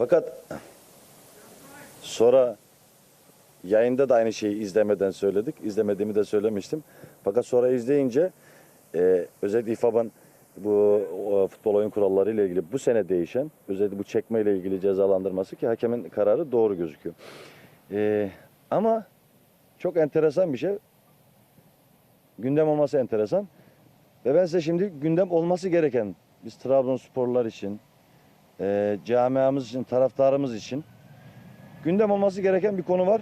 Fakat sonra yayında da aynı şeyi izlemeden söyledik. İzlemediğimi de söylemiştim. Fakat sonra izleyince e, özellikle İFAB'ın bu o, futbol oyun kuralları ile ilgili bu sene değişen özellikle bu çekme ile ilgili cezalandırması ki hakemin kararı doğru gözüküyor. E, ama çok enteresan bir şey. Gündem olması enteresan. Ve ben size şimdi gündem olması gereken biz Trabzonsporlar için, e, camiamız için, taraftarımız için gündem olması gereken bir konu var.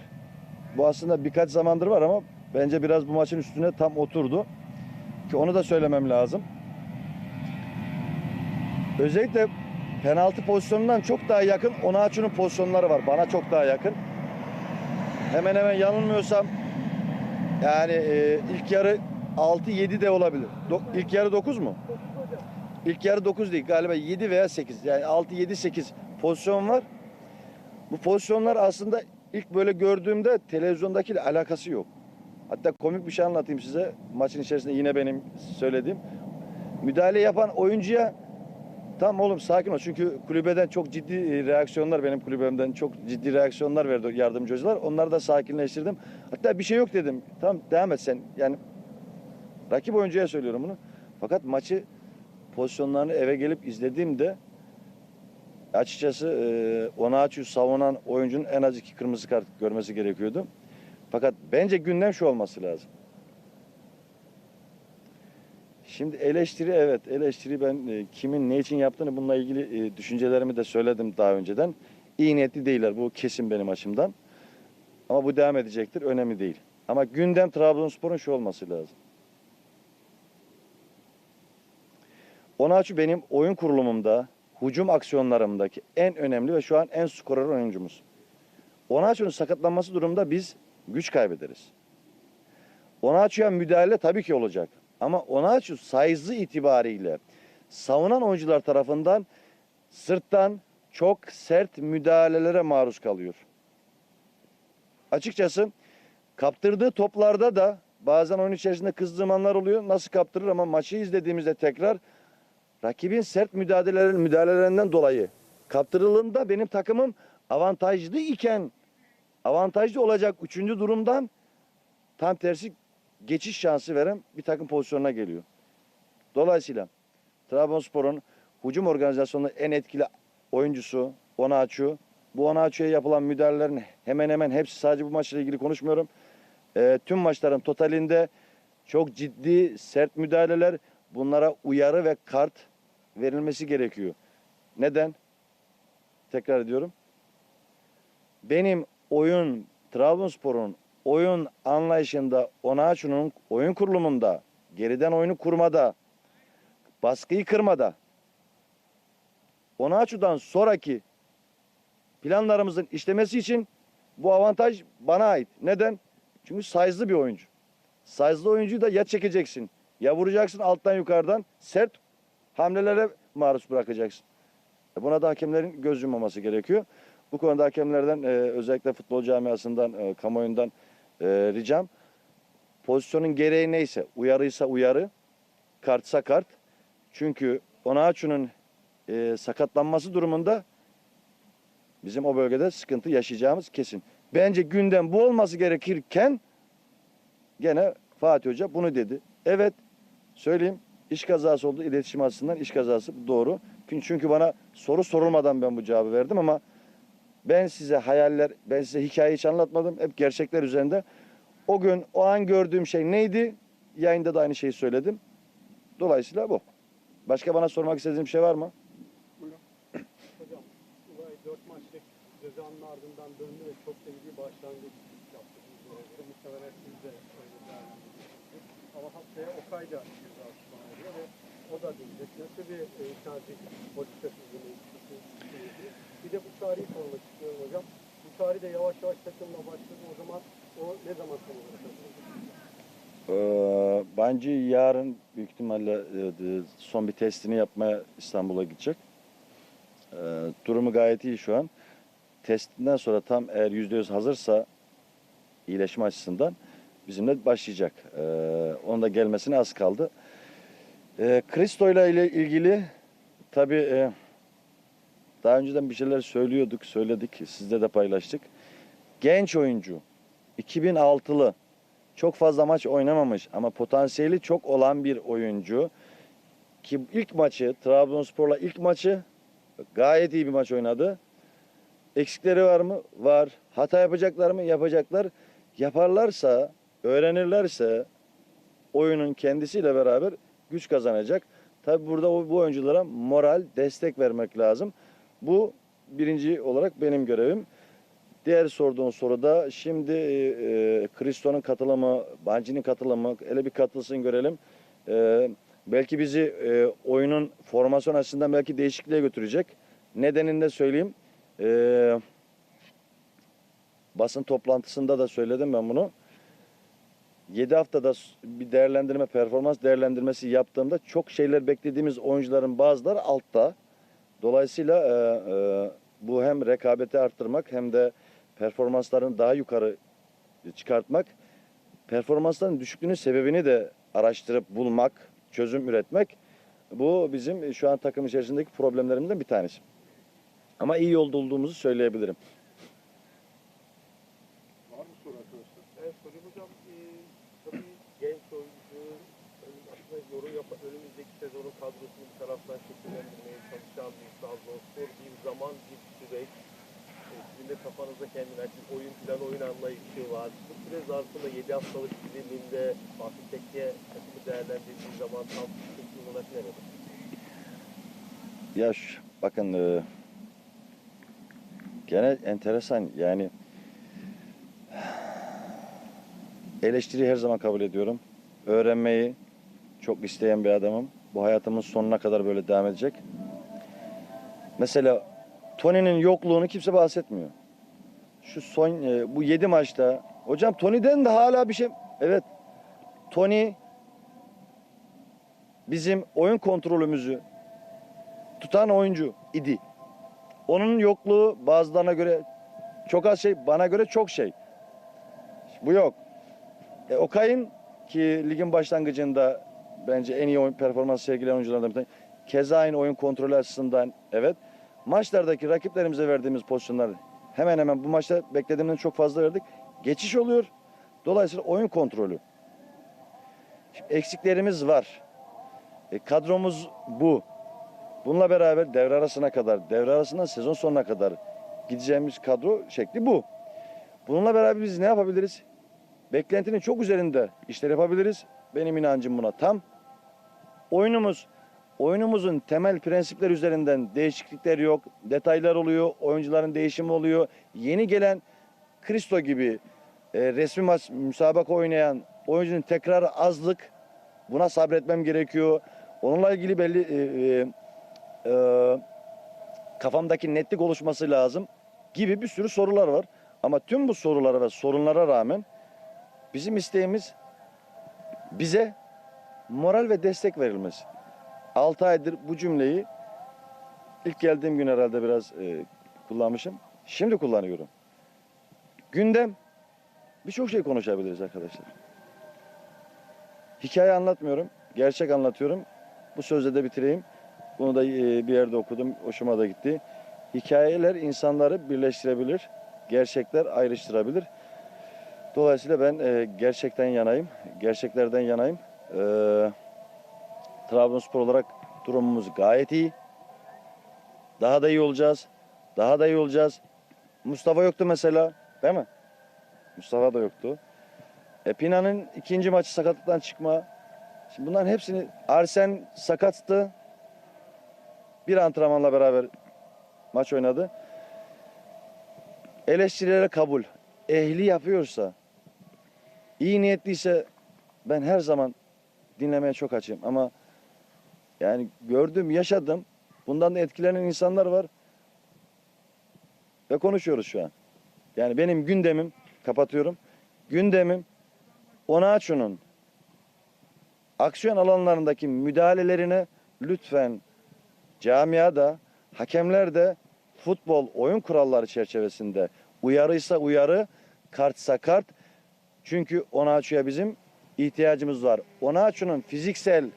Bu aslında birkaç zamandır var ama bence biraz bu maçın üstüne tam oturdu. Ki onu da söylemem lazım. Özellikle penaltı pozisyonundan çok daha yakın Onaçu'nun pozisyonları var. Bana çok daha yakın. Hemen hemen yanılmıyorsam yani e, ilk yarı 6-7 de olabilir. Do, ilk yarı 9 mu? İlk yarı 9 değil galiba 7 veya 8 yani 6-7-8 pozisyon var. Bu pozisyonlar aslında ilk böyle gördüğümde televizyondakiyle alakası yok. Hatta komik bir şey anlatayım size. Maçın içerisinde yine benim söylediğim. Müdahale yapan oyuncuya Tamam oğlum sakin ol. Çünkü kulübeden çok ciddi e, reaksiyonlar benim kulübemden çok ciddi reaksiyonlar verdi yardımcı hocalar. Onları da sakinleştirdim. Hatta bir şey yok dedim. Tamam devam et sen. Yani rakip oyuncuya söylüyorum bunu. Fakat maçı pozisyonlarını eve gelip izlediğimde açıkçası e, Onaçu savunan oyuncunun en az iki kırmızı kart görmesi gerekiyordu. Fakat bence gündem şu olması lazım. Şimdi eleştiri evet eleştiri ben e, kimin ne için yaptığını bununla ilgili e, düşüncelerimi de söyledim daha önceden. İyi niyetli değiller bu kesin benim açımdan. Ama bu devam edecektir önemli değil. Ama gündem Trabzonspor'un şu olması lazım. Onaçu benim oyun kurulumumda, hücum aksiyonlarımdaki en önemli ve şu an en skorer oyuncumuz. Onaçu'nun sakatlanması durumunda biz güç kaybederiz. Onaçu'ya müdahale tabii ki olacak. Ama Onaçu sayısı itibariyle savunan oyuncular tarafından sırttan çok sert müdahalelere maruz kalıyor. Açıkçası kaptırdığı toplarda da bazen oyun içerisinde kızdığım anlar oluyor. Nasıl kaptırır ama maçı izlediğimizde tekrar rakibin sert müdahaleler, müdahalelerinden dolayı kaptırıldığında benim takımım avantajlı iken avantajlı olacak üçüncü durumdan tam tersi geçiş şansı veren bir takım pozisyonuna geliyor. Dolayısıyla Trabzonspor'un hücum organizasyonunda en etkili oyuncusu Onaçu. Bu Onaçu'ya yapılan müdahalelerin hemen hemen hepsi sadece bu maçla ilgili konuşmuyorum. Ee, tüm maçların totalinde çok ciddi sert müdahaleler bunlara uyarı ve kart verilmesi gerekiyor. Neden? Tekrar ediyorum. Benim oyun Trabzonspor'un oyun anlayışında Onaçu'nun oyun kurulumunda geriden oyunu kurmada baskıyı kırmada Onaçu'dan sonraki planlarımızın işlemesi için bu avantaj bana ait. Neden? Çünkü size'lı bir oyuncu. Size'lı oyuncuyu da ya çekeceksin ya vuracaksın alttan yukarıdan sert hamlelere maruz bırakacaksın. E Buna da hakemlerin göz yummaması gerekiyor. Bu konuda hakemlerden e, özellikle futbol camiasından, e, kamuoyundan e, ricam pozisyonun gereği neyse uyarıysa uyarı, kartsa kart. Çünkü Onaçu'nun sakatlanması durumunda bizim o bölgede sıkıntı yaşayacağımız kesin. Bence gündem bu olması gerekirken gene Fatih Hoca bunu dedi. Evet söyleyeyim iş kazası oldu iletişim açısından iş kazası doğru. Çünkü bana soru sorulmadan ben bu cevabı verdim ama ben size hayaller, ben size hikaye hiç anlatmadım. Hep gerçekler üzerinde. O gün, o an gördüğüm şey neydi? Yayında da aynı şeyi söyledim. Dolayısıyla bu. Başka bana sormak istediğim şey var mı? Hocam, olay 4 maçlık cezanın ardından döndü ve çok da başlangıç yaptı. Muhtemelen siz de öyle değerlendiriyorsunuz. Ama haftaya Okay da ceza tutma veriyor ve o da dönecek. Nasıl bir e, tercih politikası Bir de bu tarihi sormak istiyorum hocam. Bu tarih de yavaş yavaş takımla başladı. O zaman o ne zaman tam olarak? Ee, bence yarın büyük ihtimalle e, e, son bir testini yapmaya İstanbul'a gidecek. Ee, durumu gayet iyi şu an. Testinden sonra tam eğer %100 hazırsa iyileşme açısından bizimle başlayacak. Ee, onun da gelmesine az kaldı. Kristo ile ilgili tabii e, daha önceden bir şeyler söylüyorduk, söyledik, sizle de paylaştık. Genç oyuncu, 2006'lı, çok fazla maç oynamamış ama potansiyeli çok olan bir oyuncu. Ki ilk maçı, Trabzonspor'la ilk maçı gayet iyi bir maç oynadı. Eksikleri var mı? Var. Hata yapacaklar mı? Yapacaklar. Yaparlarsa, öğrenirlerse oyunun kendisiyle beraber güç kazanacak. Tabi burada bu oyunculara moral, destek vermek lazım. Bu birinci olarak benim görevim. Diğer sorduğun soruda şimdi e, e, Kristo'nun katılımı, Banci'nin katılımı, hele bir katılsın görelim. E, belki bizi e, oyunun formasyon açısından belki değişikliğe götürecek. Nedenini de söyleyeyim. E, basın toplantısında da söyledim ben bunu. 7 haftada bir değerlendirme, performans değerlendirmesi yaptığımda çok şeyler beklediğimiz oyuncuların bazıları altta. Dolayısıyla e, e, bu hem rekabeti arttırmak hem de performanslarını daha yukarı çıkartmak, performansların düşüklüğünün sebebini de araştırıp bulmak, çözüm üretmek bu bizim şu an takım içerisindeki problemlerimizden bir tanesi. Ama iyi yolda olduğumuzu söyleyebilirim. Var mı soru arkadaşlar? Evet Sorum Hocam, e, tabii genç oyuncu, ön- aslında yorum yap önümüzdeki sezonun kadrosunu bir taraftan şekillendirmeye çalışan bir Trabzonspor bir zaman bir süreç. E, sizin de kafanızda kendine ait bir oyun planı, oyun Bu süre zarfında 7 haftalık diliminde Fatih Tekke takımı değerlendirdiği zaman tam sıkıntı olarak nerede? Ya şu- bakın e, gene enteresan yani eleştiriyi her zaman kabul ediyorum. Öğrenmeyi çok isteyen bir adamım. Bu hayatımın sonuna kadar böyle devam edecek. Mesela Tony'nin yokluğunu kimse bahsetmiyor. Şu son e, bu 7 maçta hocam Tony'den de hala bir şey evet Tony bizim oyun kontrolümüzü tutan oyuncu idi. Onun yokluğu bazılarına göre çok az şey, bana göre çok şey. Bu yok. E, Okay'ın ki ligin başlangıcında bence en iyi oyun performans sergileyen oyunculardan bir tanesi. Keza aynı oyun kontrolü açısından evet. Maçlardaki rakiplerimize verdiğimiz pozisyonlar hemen hemen bu maçta beklediğimden çok fazla verdik. Geçiş oluyor. Dolayısıyla oyun kontrolü. Şimdi eksiklerimiz var. E, kadromuz bu. Bununla beraber devre arasına kadar, devre arasından sezon sonuna kadar gideceğimiz kadro şekli bu. Bununla beraber biz ne yapabiliriz? Beklentinin çok üzerinde işler yapabiliriz. Benim inancım buna tam. Oyunumuz, oyunumuzun temel prensipler üzerinden değişiklikler yok. Detaylar oluyor, oyuncuların değişimi oluyor. Yeni gelen Kristo gibi e, resmi maç müsabaka oynayan oyuncunun tekrar azlık. Buna sabretmem gerekiyor. Onunla ilgili belli e, e, e, kafamdaki netlik oluşması lazım gibi bir sürü sorular var. Ama tüm bu sorulara ve sorunlara rağmen bizim isteğimiz bize moral ve destek verilmesi. 6 aydır bu cümleyi ilk geldiğim gün herhalde biraz e, kullanmışım. Şimdi kullanıyorum. Gündem birçok şey konuşabiliriz arkadaşlar. Hikaye anlatmıyorum. Gerçek anlatıyorum. Bu sözle de bitireyim. Bunu da e, bir yerde okudum. Hoşuma da gitti. Hikayeler insanları birleştirebilir. Gerçekler ayrıştırabilir. Dolayısıyla ben e, gerçekten yanayım. Gerçeklerden yanayım. E, Trabzonspor olarak durumumuz gayet iyi. Daha da iyi olacağız. Daha da iyi olacağız. Mustafa yoktu mesela. Değil mi? Mustafa da yoktu. E, Pina'nın ikinci maçı sakatlıktan çıkma. Şimdi bunların hepsini Arsen sakattı. Bir antrenmanla beraber maç oynadı. Eleştirilere kabul. Ehli yapıyorsa, iyi niyetliyse ben her zaman dinlemeye çok açığım. Ama yani gördüm, yaşadım. Bundan da etkilenen insanlar var. Ve konuşuyoruz şu an. Yani benim gündemim, kapatıyorum. Gündemim Onaçu'nun aksiyon alanlarındaki müdahalelerine lütfen camiada, hakemler de futbol oyun kuralları çerçevesinde uyarıysa uyarı, kartsa kart. Çünkü Onaçu'ya bizim ihtiyacımız var. Onaçu'nun fiziksel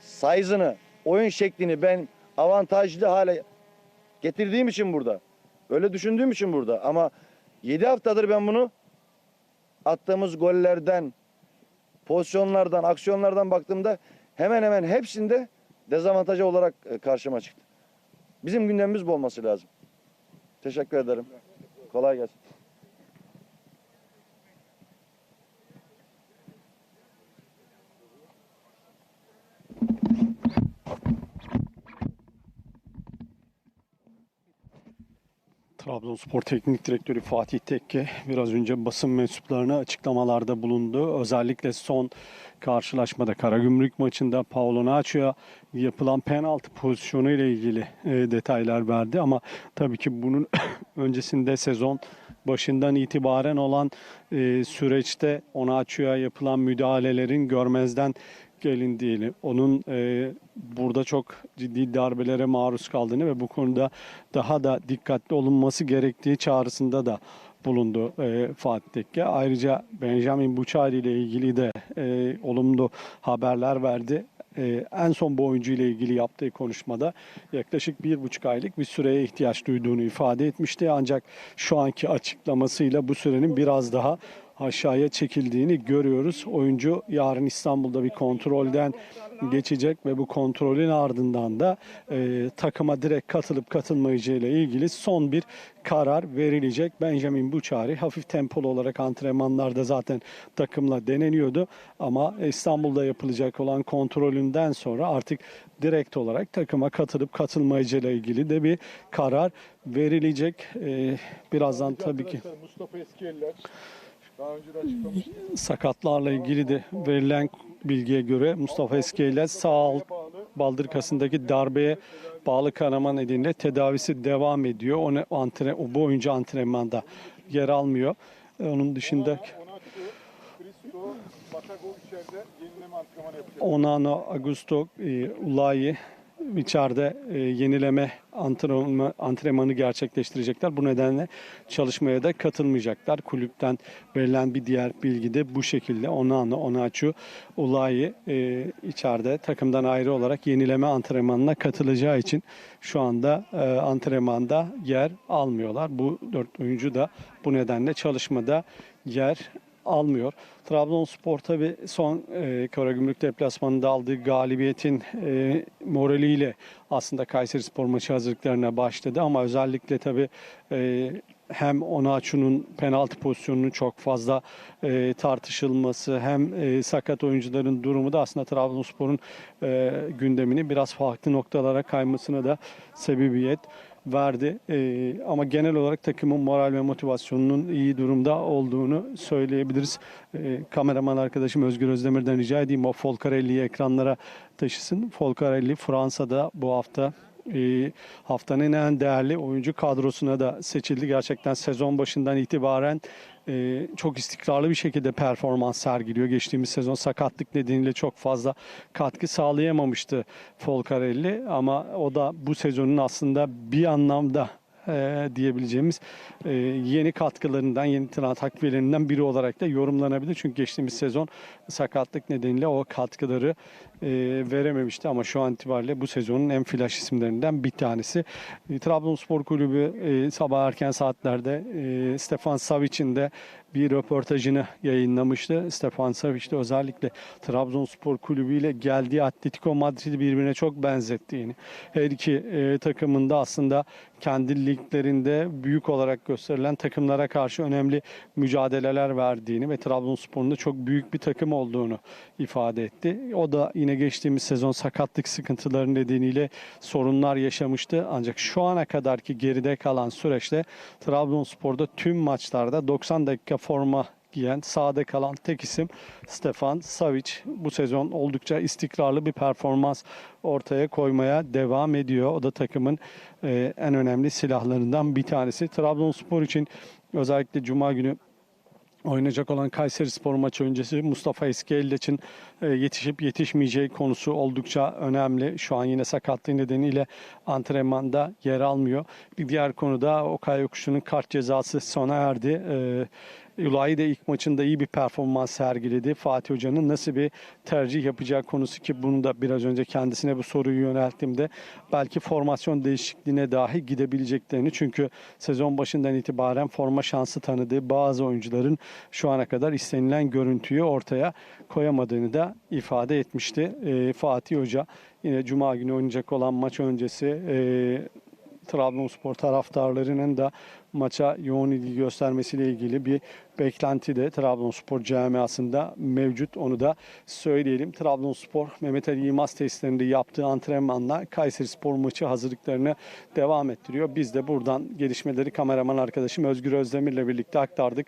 size'ını, oyun şeklini ben avantajlı hale getirdiğim için burada. Öyle düşündüğüm için burada. Ama 7 haftadır ben bunu attığımız gollerden, pozisyonlardan, aksiyonlardan baktığımda hemen hemen hepsinde dezavantajı olarak e, karşıma çıktı. Bizim gündemimiz bu olması lazım. Teşekkür ederim. Kolay gelsin. Trabzonspor Teknik Direktörü Fatih Tekke biraz önce basın mensuplarına açıklamalarda bulundu. Özellikle son karşılaşmada Karagümrük maçında Paulo Nacho'ya yapılan penaltı pozisyonu ile ilgili e, detaylar verdi ama tabii ki bunun öncesinde sezon başından itibaren olan e, süreçte Onaçu'ya yapılan müdahalelerin görmezden gelindiğini, onun e, burada çok ciddi darbelere maruz kaldığını ve bu konuda daha da dikkatli olunması gerektiği çağrısında da bulundu e, Fatih Tekke. Ayrıca Benjamin Buçari ile ilgili de e, olumlu haberler verdi. E, en son bu oyuncu ile ilgili yaptığı konuşmada yaklaşık bir buçuk aylık bir süreye ihtiyaç duyduğunu ifade etmişti. Ancak şu anki açıklamasıyla bu sürenin biraz daha aşağıya çekildiğini görüyoruz. Oyuncu yarın İstanbul'da bir kontrolden geçecek ve bu kontrolün ardından da e, takıma direkt katılıp katılmayacağı ile ilgili son bir karar verilecek. Benjamin Buçari hafif tempolu olarak antrenmanlarda zaten takımla deneniyordu ama İstanbul'da yapılacak olan kontrolünden sonra artık direkt olarak takıma katılıp katılmayacağı ile ilgili de bir karar verilecek. E, birazdan tabii ki Mustafa Eskieller daha önce de sakatlarla ilgili de verilen bilgiye göre Mustafa Eskiyel'e sağ alt baldırkasındaki darbeye bağlı kanama nedeniyle tedavisi devam ediyor. O, ne, antre, o bu oyuncu antrenmanda yer almıyor. E, Onun dışında. Onano, Augusto, e, Ulayi içeride e, yenileme antrenmanı, antrenmanı gerçekleştirecekler. Bu nedenle çalışmaya da katılmayacaklar. Kulüpten verilen bir diğer bilgi de bu şekilde. Onano, Onaçu, Ulayi e, içeride takımdan ayrı olarak yenileme antrenmanına katılacağı için şu anda e, antrenmanda yer almıyorlar. Bu dört oyuncu da bu nedenle çalışmada yer almıyor. Trabzonspor tabi son e, Karagümrük deplasmanında aldığı galibiyetin e, moraliyle aslında Kayseri Spor maçı hazırlıklarına başladı ama özellikle tabi e, hem Onaçu'nun penaltı pozisyonunun çok fazla e, tartışılması hem e, sakat oyuncuların durumu da aslında Trabzonspor'un e, gündemini biraz farklı noktalara kaymasına da sebebiyet verdi. Ee, ama genel olarak takımın moral ve motivasyonunun iyi durumda olduğunu söyleyebiliriz. Ee, kameraman arkadaşım Özgür Özdemir'den rica edeyim o Folcarelli'yi ekranlara taşısın. Folcarelli Fransa'da bu hafta e, haftanın en değerli oyuncu kadrosuna da seçildi. Gerçekten sezon başından itibaren e, çok istikrarlı bir şekilde performans sergiliyor. Geçtiğimiz sezon sakatlık nedeniyle çok fazla katkı sağlayamamıştı Folcarelli ama o da bu sezonun aslında bir anlamda e, diyebileceğimiz e, yeni katkılarından, yeni takviyelerinden biri olarak da yorumlanabilir. Çünkü geçtiğimiz sezon sakatlık nedeniyle o katkıları e, verememişti ama şu an itibariyle bu sezonun en flash isimlerinden bir tanesi. Trabzonspor Kulübü sabah erken saatlerde Stefan Savic'in de bir röportajını yayınlamıştı. Stefan Savic de özellikle Trabzonspor Kulübü ile geldiği Atletico Madrid'i birbirine çok benzettiğini, her iki takımında aslında kendi liglerinde büyük olarak gösterilen takımlara karşı önemli mücadeleler verdiğini ve Trabzonspor'un da çok büyük bir takım olduğunu ifade etti. O da yine geçtiğimiz sezon sakatlık sıkıntıları nedeniyle sorunlar yaşamıştı. Ancak şu ana kadarki geride kalan süreçte Trabzonspor'da tüm maçlarda 90 dakika forma giyen sahada kalan tek isim Stefan Savic. Bu sezon oldukça istikrarlı bir performans ortaya koymaya devam ediyor. O da takımın e, en önemli silahlarından bir tanesi. Trabzonspor için özellikle Cuma günü oynayacak olan Kayseri Spor maçı öncesi Mustafa Eskiyel için e, yetişip yetişmeyeceği konusu oldukça önemli. Şu an yine sakatlığı nedeniyle antrenmanda yer almıyor. Bir diğer konuda Okay Yokuşu'nun kart cezası sona erdi. E, Ulayi de ilk maçında iyi bir performans sergiledi. Fatih Hoca'nın nasıl bir tercih yapacağı konusu ki bunu da biraz önce kendisine bu soruyu yönelttiğimde belki formasyon değişikliğine dahi gidebileceklerini çünkü sezon başından itibaren forma şansı tanıdığı bazı oyuncuların şu ana kadar istenilen görüntüyü ortaya koyamadığını da ifade etmişti. Ee, Fatih Hoca yine Cuma günü oynayacak olan maç öncesi e, Trabzonspor taraftarlarının da maça yoğun ilgi göstermesiyle ilgili bir beklenti de Trabzonspor camiasında mevcut. Onu da söyleyelim. Trabzonspor Mehmet Ali Yılmaz tesislerinde yaptığı antrenmanla Kayseri Spor maçı hazırlıklarını devam ettiriyor. Biz de buradan gelişmeleri kameraman arkadaşım Özgür Özdemir'le birlikte aktardık.